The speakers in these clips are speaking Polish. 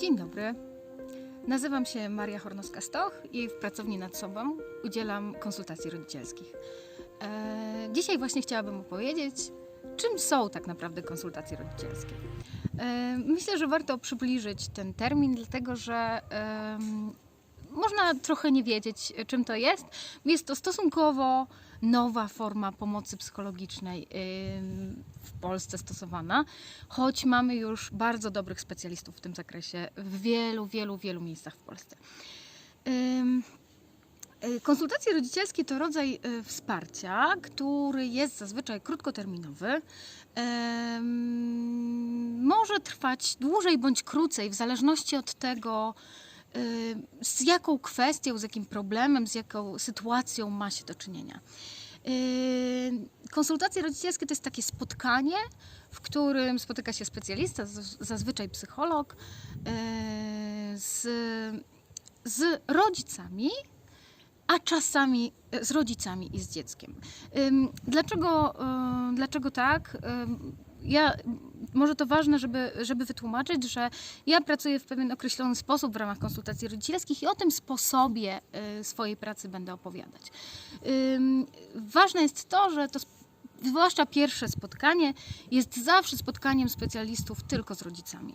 Dzień dobry. Nazywam się Maria Hornowska-Stoch i w pracowni nad sobą udzielam konsultacji rodzicielskich. E, dzisiaj właśnie chciałabym opowiedzieć, czym są tak naprawdę konsultacje rodzicielskie. E, myślę, że warto przybliżyć ten termin, dlatego że można trochę nie wiedzieć, czym to jest. Jest to stosunkowo nowa forma pomocy psychologicznej w Polsce stosowana, choć mamy już bardzo dobrych specjalistów w tym zakresie w wielu, wielu, wielu miejscach w Polsce. Y, Konsultacje rodzicielskie to rodzaj y, wsparcia, który jest zazwyczaj krótkoterminowy. Może trwać dłużej bądź krócej, w zależności od tego, z jaką kwestią, z jakim problemem, z jaką sytuacją ma się do czynienia. Y, Konsultacje rodzicielskie to jest takie spotkanie, w którym spotyka się specjalista, zazwyczaj psycholog, y, z, z rodzicami, a czasami z rodzicami i z dzieckiem. Dlaczego, y, dlaczego tak? Ja, może to ważne, żeby, żeby wytłumaczyć, że ja pracuję w pewien określony sposób w ramach konsultacji rodzicielskich i o tym sposobie y, swojej pracy będę opowiadać. Ważne jest to, że to zwłaszcza pierwsze spotkanie jest zawsze spotkaniem specjalistów tylko z rodzicami.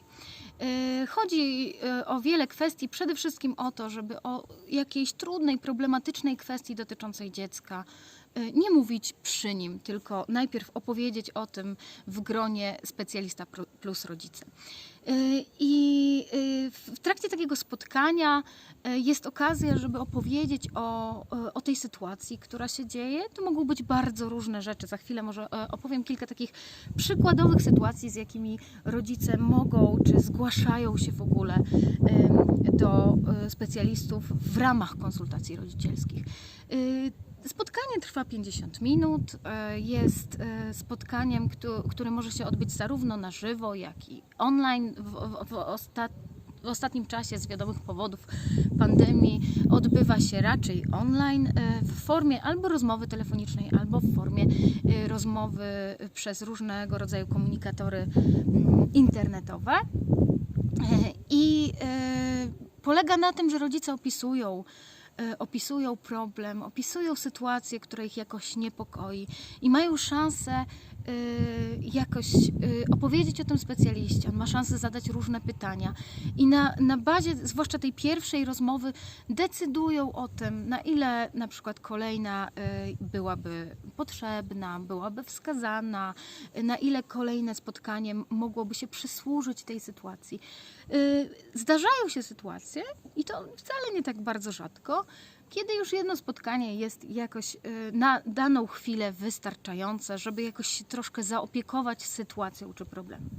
Yy, Chodzi yy, o wiele kwestii, przede wszystkim o to, żeby o jakiejś trudnej, problematycznej kwestii dotyczącej dziecka nie mówić przy nim, tylko najpierw opowiedzieć o tym w gronie specjalista plus rodzice. Yy, I yy, w trakcie takiego spotkania yy, jest okazja, żeby opowiedzieć o, o tej sytuacji, która się dzieje. To mogą być bardzo różne rzeczy. Za chwilę może yy, opowiem kilka takich przykładowych sytuacji, z jakimi rodzice mogą czy zgłaszają się w ogóle do y, specjalistów w ramach konsultacji rodzicielskich. Y, Spotkanie trwa 50 minut. y, Jest y, spotkaniem, któ- które może się odbyć zarówno na żywo, jak i online. W, w, ostat... w ostatnim czasie z wiadomych powodów pandemii odbywa się raczej online y, w formie albo rozmowy telefonicznej, albo w formie y, rozmowy przez różnego rodzaju komunikatory mm, internetowe. E, I e, polega na tym, że rodzice opisują, e, opisują problem, opisują sytuację, która ich jakoś niepokoi i mają szansę e, jakoś e, opowiedzieć o tym specjaliście. On ma szansę zadać różne pytania i na, na bazie, zwłaszcza tej pierwszej rozmowy, decydują o tym, na ile na przykład kolejna e, byłaby potrzebna, byłaby wskazana, na ile kolejne spotkanie mogłoby się przysłużyć tej sytuacji. Y, Zdarzają się sytuacje, i to wcale nie tak bardzo rzadko, kiedy już jedno spotkanie jest jakoś y, na daną chwilę wystarczające, żeby jakoś się troszkę zaopiekować sytuacją czy problemem.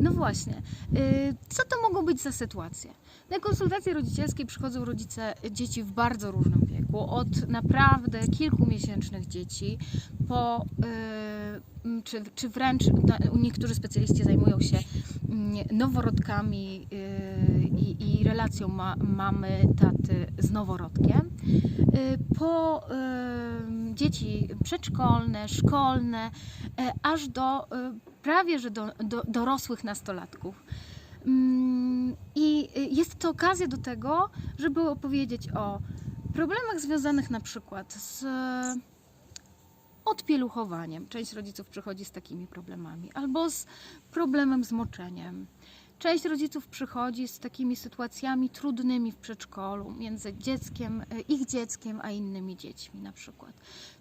No właśnie, y, co to mogą być za sytuacje? Na konsultacje rodzicielskie przychodzą rodzice dzieci w bardzo różnym wieku, od naprawdę kilkumiesięcznych dzieci po, y, czy, czy wręcz na- niektórzy specjaliści zajmują się mm, noworodkami i, i relacją ma, mamy, taty z noworodkiem, y, po y, dzieci przedszkolne, szkolne, e, aż do y, prawie że do, do dorosłych nastolatków. Mm, I y, jest to okazja do tego, żeby opowiedzieć o problemach związanych na przykład z odpieluchowaniem. Część rodziców przychodzi z takimi problemami, albo z problemem z moczeniem. Część rodziców przychodzi z takimi sytuacjami trudnymi w przedszkolu między dzieckiem, e, ich dzieckiem, a innymi dziećmi na przykład.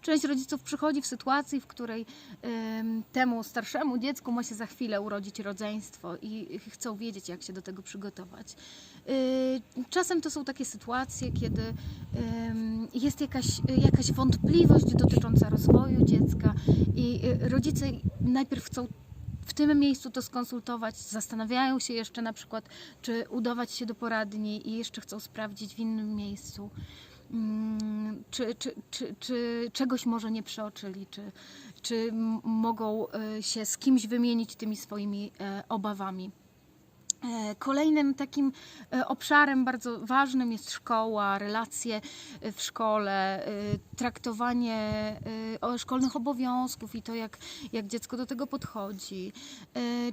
Część rodziców przychodzi w sytuacji, w której em, temu starszemu dziecku ma się za chwilę urodzić rodzeństwo i chcą wiedzieć, jak się do tego przygotować. Y, Czasem to są takie sytuacje, kiedy jest jakaś, jakaś wątpliwość dotycząca rozwoju dziecka i y, rodzice najpierw chcą w tym miejscu to skonsultować, zastanawiają się jeszcze na przykład, czy udawać się do poradni i jeszcze chcą sprawdzić w innym miejscu, mm, czy, czy, czy, czy czegoś może nie przeoczyli, czy, czy mogą e, się z kimś wymienić tymi swoimi e, obawami. E, Kolejnym takim e, obszarem bardzo ważnym jest szkoła, relacje e, w szkole, traktowanie szkolnych obowiązków i to, jak, jak dziecko do tego podchodzi.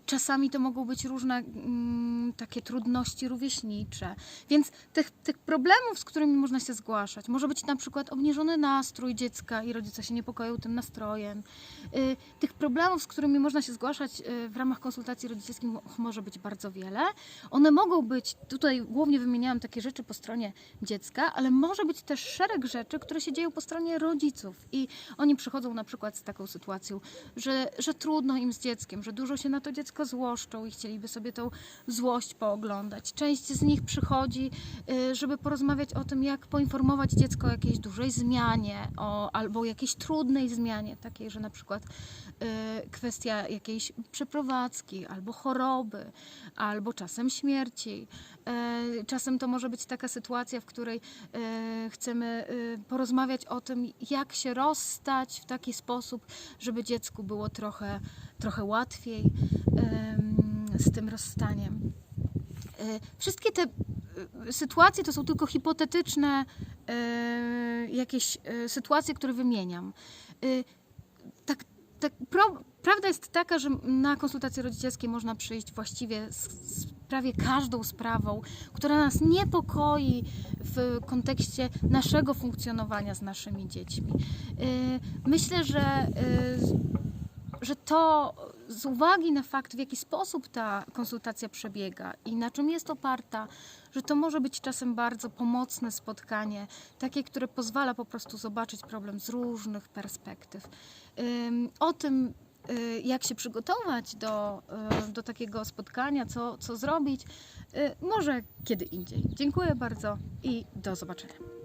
Czasami to mogą być różne mm, takie trudności rówieśnicze, więc tych, tych problemów, z którymi można się zgłaszać, może być na przykład obniżony nastrój dziecka i rodzice się niepokoją tym nastrojem. Tych problemów, z którymi można się zgłaszać w ramach konsultacji rodzicielskich mo- może być bardzo wiele. One mogą być, tutaj głównie wymieniałam takie rzeczy po stronie dziecka, ale może być też szereg rzeczy, które się dzieją po stronie rodziców i oni przychodzą na przykład z taką sytuacją, że, że trudno im z dzieckiem, że dużo się na to dziecko złoszczą i chcieliby sobie tą złość pooglądać. Część z nich przychodzi, y, żeby porozmawiać o tym, jak poinformować dziecko o jakiejś dużej zmianie o, albo jakiejś trudnej zmianie, takiej, że na przykład y, kwestia jakiejś przeprowadzki albo choroby, albo czasem śmierci. E, Czasem to może być taka sytuacja, w której e, chcemy e, porozmawiać o tym, jak się rozstać w taki sposób, żeby dziecku było trochę, trochę łatwiej z tym rozstaniem. Wszystkie te sytuacje to są tylko hipotetyczne jakieś sytuacje, które wymieniam. Tak, pro, prawda jest taka, że na konsultacje rodzicielskie można przyjść właściwie z, z prawie każdą sprawą, która nas niepokoi w kontekście naszego funkcjonowania z naszymi dziećmi. E, Myślę, że e, że to z uwagi na fakt, w jaki sposób ta konsultacja przebiega i na czym jest oparta, że to może być czasem bardzo pomocne spotkanie, takie, które pozwala po prostu zobaczyć problem z różnych perspektyw. O tym, y, jak się przygotować do, y, do takiego spotkania, co, co zrobić, y, może kiedy indziej. Dziękuję bardzo i do zobaczenia.